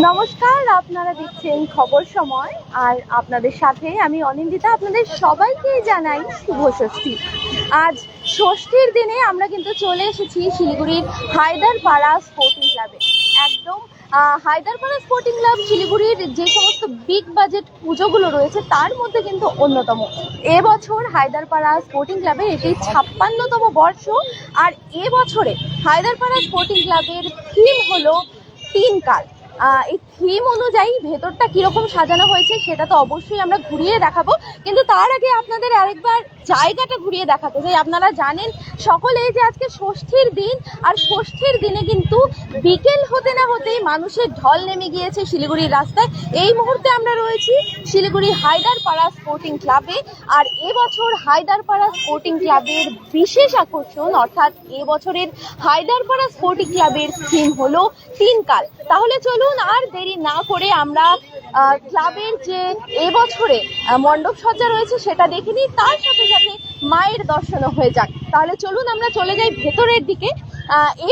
নমস্কার, আপনারা দেখছেন খবর সময়, আর আপনাদের সাথে আমি অনিন্দিতা, আপনাদের সবাইকে জানাই শুভ ষষ্ঠী। আজ ষষ্ঠীর দিনে আমরা কিন্তু চলে এসেছি শিলিগুড়ির হায়দারপাড়া স্পোর্টিং ক্লাবে একদম হায়দারপাড়া স্পোর্টিং ক্লাব শিলিগুড়ির যে সমস্ত বিগ বাজেট পুজোগুলো রয়েছে, তার মধ্যে কিন্তু অন্যতম। এবছর হায়দারপাড়া স্পোর্টিং ক্লাবের এটি ছাপ্পান্নতম বর্ষ, আর এবছরে হায়দারপাড়া স্পোর্টিং ক্লাবের থিম হলো তিন কাল এই থিম অনুযায়ী ভেতরটা কীরকম সাজানো হয়েছে সেটা তো অবশ্যই আমরা ঘুরিয়ে দেখাবো। কিন্তু তার আগে আপনাদের আরেকবার জায়গাটা ঘুরিয়ে দেখাতে চাই। আপনারা জানেন সকলেই যে আজকে ষষ্ঠীর দিন, আর ষষ্ঠীর দিনে কিন্তু বিকেল হতে না হতেই মানুষের ঢল নেমে গিয়েছে শিলিগুড়ির রাস্তায়। এই মুহূর্তে আমরা রয়েছি শিলিগুড়ি হায়দারপাড়া স্পোর্টিং ক্লাবে আর এবছর হায়দারপাড়া স্পোর্টিং ক্লাবের বিশেষ আকর্ষণ, অর্থাৎ এবছরের হায়দারপাড়া স্পোর্টিং ক্লাবের থিম হলো তিন কাল তাহলে চলুন আর দেরি না করে আমরা ক্লাবের যে এবছরে মণ্ডপ সজ্জা রয়েছে সেটা দেখে নিই। তার সাথে সাথে মায়ের দর্শনও হয়ে যাক। তাহলে চলুন আমরা চলে যাই ভেতরের দিকে।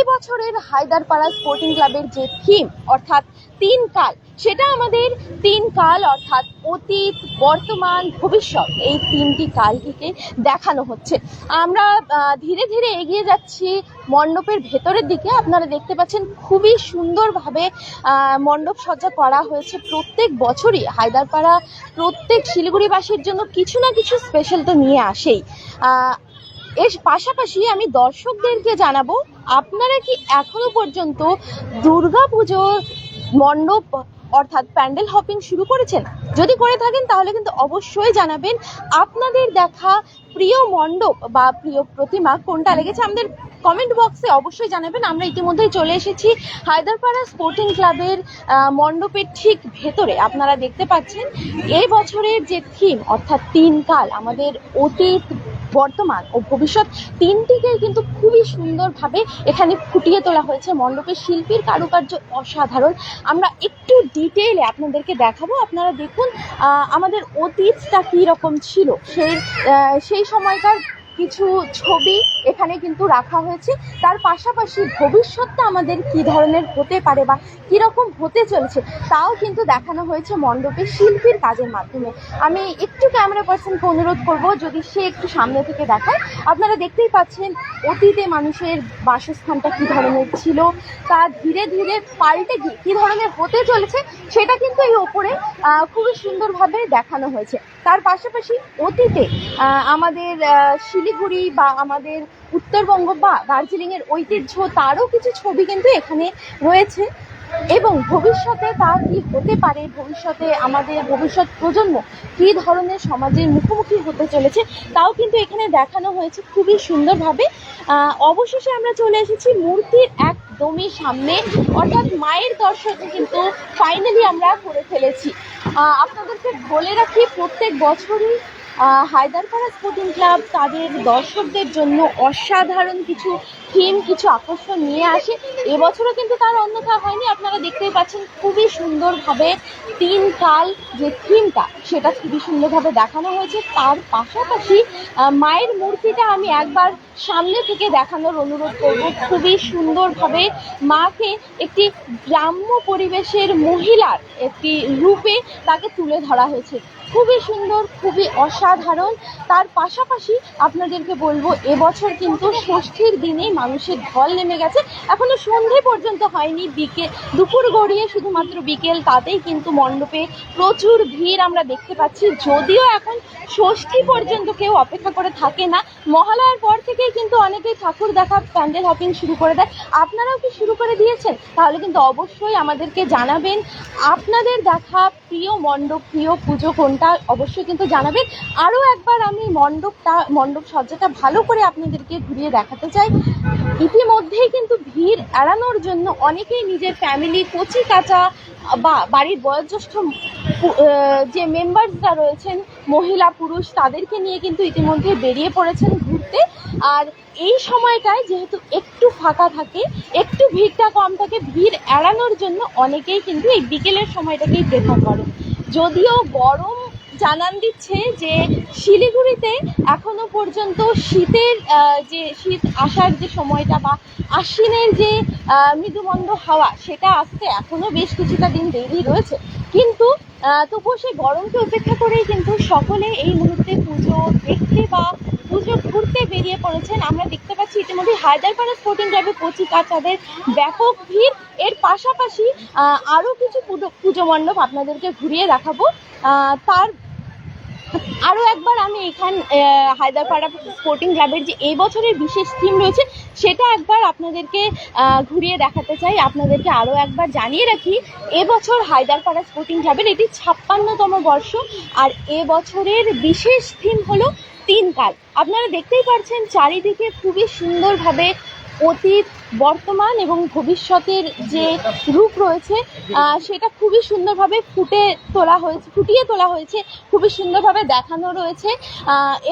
এবছরের হায়দারপাড়া স্পোর্টিং ক্লাবের যে থিম অর্থাৎ তিন কাল সেটা আমাদের তিন কাল অর্থাৎ অতীত, বর্তমান, ভবিষ্যৎ, এই তিনটি কালটিকে দেখানো হচ্ছে। আমরা ধীরে ধীরে এগিয়ে যাচ্ছি মণ্ডপের ভেতরের দিকে। আপনারা দেখতে পাচ্ছেন খুবই সুন্দরভাবে মণ্ডপ সজ্জা করা হয়েছে প্রত্যেক বছরই। হায়দারপাড়া, প্রত্যেক শিলিগুড়িবাসীর জন্য কিছু না কিছু স্পেশাল তো নিয়ে আসেই। এর পাশাপাশি আমি দর্শকদেরকে জানাব, আপনারা কি এখনও পর্যন্ত দুর্গা পুজোর মণ্ডপ, অর্থাৎ প্যান্ডেল হপিং শুরু করেছেন। যদি করে থাকেন, তাহলে কিন্তু অবশ্যই জানাবেন আপনাদের দেখা প্রিয় মণ্ডপ বা প্রিয় প্রতিমা কোনটা লেগেছে আমাদের কমেন্ট বক্সে অবশ্যই জানাবেন। আমরা ইতিমধ্যেই চলে এসেছি হায়দারপাড়া স্পোর্টিং ক্লাবের মণ্ডপের ঠিক ভেতরে। আপনারা দেখতে পাচ্ছেন, এই বছরের যে থিম অর্থাৎ তিন কাল আমাদের অতীত বর্তমান ও ভবিষ্যৎ তিনটিকেই কিন্তু খুবই সুন্দরভাবে এখানে ফুটিয়ে তোলা হয়েছে। মণ্ডপের শিল্পীর কারুকার্য অসাধারণ। আমরা একটু ডিটেইলে আপনাদেরকে দেখাবো। আপনারা দেখুন আমাদের অতীতটা কী রকম ছিল। সেই সেই সময়কার কিছু ছবি এখানে কিন্তু রাখা হয়েছে। তার পাশাপাশি ভবিষ্যৎটা আমাদের কি ধরনের হতে পারে বা কীরকম হতে চলেছে, তাও কিন্তু দেখানো হয়েছে মণ্ডপে শিল্পীর কাজের মাধ্যমে। আমি একটু ক্যামেরা পার্সনকে অনুরোধ করব, যদি সে একটু সামনে থেকে দেখায়। আপনারা দেখতেই পাচ্ছেন অতীতে মানুষের বাসস্থানটা কী ধরনের ছিল, তা ধীরে ধীরে পাল্টে গিয়ে কী ধরনের হতে চলেছে, সেটা কিন্তু এই ওপরে খুবই সুন্দরভাবে দেখানো হয়েছে। তার পাশাপাশি অতীতে আমাদের শিলিগুড়ি বা আমাদের উত্তরবঙ্গ বা দার্জিলিংয়ের ঐতিহ্য তারও কিছু ছবি কিন্তু এখানে রয়েছে। এবং ভবিষ্যতে তা কি হতে পারে? ভবিষ্যতে আমাদের ভবিষ্যৎ প্রজন্ম কী ধরনের সমাজের মুখোমুখি হতে চলেছে তাও কিন্তু এখানে দেখানো হয়েছে খুবই সুন্দরভাবে। অবশেষে আমরা চলে এসেছি মূর্তির একদমই সামনে। অর্থাৎ মায়ের দর্শন কিন্তু ফাইনালি আমরা করে ফেলেছি। আপনাদেরকে বলে রাখি প্রত্যেক বছরই হায়দারপাড়া স্পোর্টিং ক্লাব তাদের দর্শকদের জন্য অসাধারণ কিছু থিম, কিছু আকর্ষণ নিয়ে আসে। এবছরও কিন্তু তার অন্যথা হয়নি। আপনারা দেখতেই পাচ্ছেন খুবই সুন্দরভাবে তিন কাল যে থিমটা, সেটা খুবই সুন্দরভাবে দেখানো হয়েছে। তার পাশাপাশি মায়ের মূর্তিটা আমি একবার সামনে থেকে দেখানোর অনুরোধ করব। খুবই সুন্দরভাবে মাকে একটি গ্রাম্য পরিবেশের মহিলার একটি রূপে তাকে তুলে ধরা হয়েছে। খুবই সুন্দর, খুবই অসাধারণ। তার পাশাপাশি আপনাদেরকে বলব, এবছর কিন্তু ষষ্ঠীর দিনেই মানুষের ঢল নেমে গেছে। এখনও সন্ধে পর্যন্ত হয়নি বিকেল দুপুর গড়িয়ে শুধুমাত্র বিকেল তাতেই কিন্তু মণ্ডপে প্রচুর ভিড় আমরা দেখতে পাচ্ছি। যদিও এখন ষষ্ঠী পর্যন্ত কেউ অপেক্ষা করে থাকে না, মহালয়ার পর থেকেই কিন্তু অনেকেই ঠাকুর দেখা, প্যান্ডেল হপিং শুরু করে দেয়। আপনারাও কি শুরু করে দিয়েছেন? তাহলে কিন্তু অবশ্যই আমাদেরকে জানাবেন। আপনাদের দেখা প্রিয় মণ্ডপ, প্রিয় পুজো কোনটা? অবশ্যই কিন্তু জানাবেন। আরও একবার আমি মণ্ডপটা, মণ্ডপ সজ্জাটা ভালো করে আপনাদেরকে ঘুরিয়ে দেখাতে চাই। ইতিমধ্যেই কিন্তু ভিড় এড়ানোর জন্য অনেকেই নিজের ফ্যামিলি কচি কাঁচা বা বাড়ির বয়োজ্যেষ্ঠ যে মেম্বার্সরা রয়েছেন, মহিলা, পুরুষ, তাদেরকে নিয়ে কিন্তু ইতিমধ্যে বেরিয়ে পড়েছেন ঘুরতে। আর এই সময়টায় যেহেতু একটু ফাঁকা থাকে, একটু ভিড়টা কম থাকে, ভিড় এড়ানোর জন্য অনেকেই কিন্তু এই বিকেলের সময়টাকেই প্রেফার করে যদিও গরম জানান দিচ্ছে যে শিলিগুড়িতে এখনও পর্যন্ত শীতের যে শীত আসার যে সময়টা বা আশ্বিনের যে মৃদুমন্দ হাওয়া, সেটা আসতে এখনও বেশ কিছুটা দিন দেরি রয়েছে। কিন্তু তবুও সেই গরমকে উপেক্ষা করেই কিন্তু সকলে এই মুহূর্তে পুজো দেখতে বা পুজো ঘুরতে বেরিয়ে পড়েছেন। আমরা দেখতে পাচ্ছি ইতিমধ্যে হায়দ্রাবাদ স্পোর্টিং ক্লাবে কচি কাচাদের ব্যাপক ভিড়। এর পাশাপাশি আরও কিছু পুজো- পুজো মণ্ডপ আপনাদেরকে ঘুরিয়ে দেখাবো। তার আরও একবার আমি এখান হায়দ্রাপাড়া স্পোর্টিং ক্লাবের যে এই বছরের বিশেষ থিম রয়েছে, সেটা একবার আপনাদেরকে ঘুরিয়ে দেখাতে চাই। আপনাদেরকে আরও একবার জানিয়ে রাখি এবছর হায়দ্রাপাড়া স্পোর্টিং ক্লাবের এটি ছাপ্পান্নতম বর্ষ, আর এবছরের বিশেষ থিম হলো তিন কাল আপনারা দেখতেই পাচ্ছেন চারিদিকে খুবই সুন্দরভাবে অতীত, বর্তমান এবং ভবিষ্যতের যে রূপ রয়েছে সেটা খুবই সুন্দরভাবে ফুটে তোলা হয়েছে, ফুটিয়ে তোলা হয়েছে, খুবই সুন্দরভাবে দেখানো রয়েছে।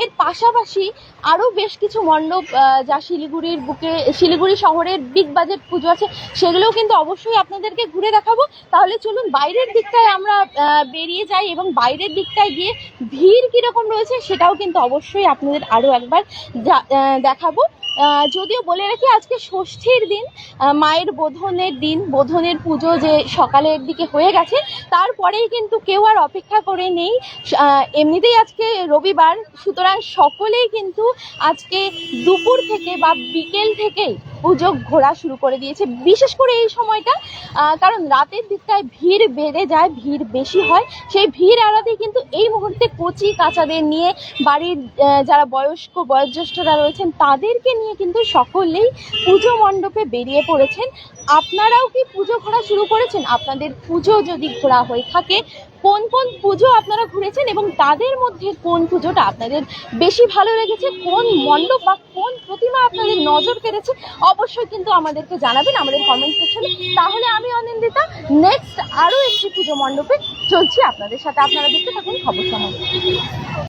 এর পাশাপাশি আরও বেশ কিছু মণ্ডপ যা শিলিগুড়ির বুকে, শিলিগুড়ি শহরের বিগ বাজেট পুজো আছে, সেগুলোও কিন্তু অবশ্যই আপনাদেরকে ঘুরে দেখাবো। তাহলে চলুন, বাইরের দিকটায় আমরা বেরিয়ে যাই এবং বাইরের দিকটায় গিয়ে ভিড় কীরকম রয়েছে, সেটাও কিন্তু অবশ্যই আপনাদের আরও একবার দেখাবো। যদিও বলে রাখি আজকে ষষ্ঠীর দিন মায়ের বোধনের দিন, বোধনের পুজো যে সকালের দিকে হয়ে গেছে, তারপরেই কিন্তু কেউ আর অপেক্ষা করে নেই। এমনিতেই আজকে রবিবার, সুতরাং সকলেই কিন্তু আজকে দুপুর থেকে বা বিকেল থেকেই পুজো ঘোরা শুরু করে দিয়েছে, বিশেষ করে এই সময়টা কারণ রাতের দিকটায় ভিড় বেড়ে যায়, ভিড় বেশি হয়। সেই ভিড় এড়াতে কিন্তু এই মুহূর্তে কচি কাচাদের নিয়ে বাড়ির যারা বয়স্ক, বয়োজ্যেষ্ঠরা রয়েছেন, তাদেরকে নিয়ে কিন্তু সকলেই পুজো মণ্ডপে বেরিয়ে পড়েছেন। আপনারাও কি পুজো ঘোরা শুরু করেছেন? আপনাদের পুজো যদি ঘোরা হয়ে থাকে কোন কোন পুজো আপনারা ঘুরেছেন এবং তাদের মধ্যে কোন পুজোটা আপনাদের বেশি ভালো লেগেছে, কোন মণ্ডপ বা কোন প্রতিমা আপনাদের নজর কেড়েছে, অবশ্যই কিন্তু আমাদেরকে জানাবেন আমাদের কমেন্ট সেকশনে তাহলে আমি অনিন্দিতা নেক্সট আরও একটি পুজো মণ্ডপে চলছি। আপনাদের সাথে আপনারা দেখতে থাকুন খবর সময়।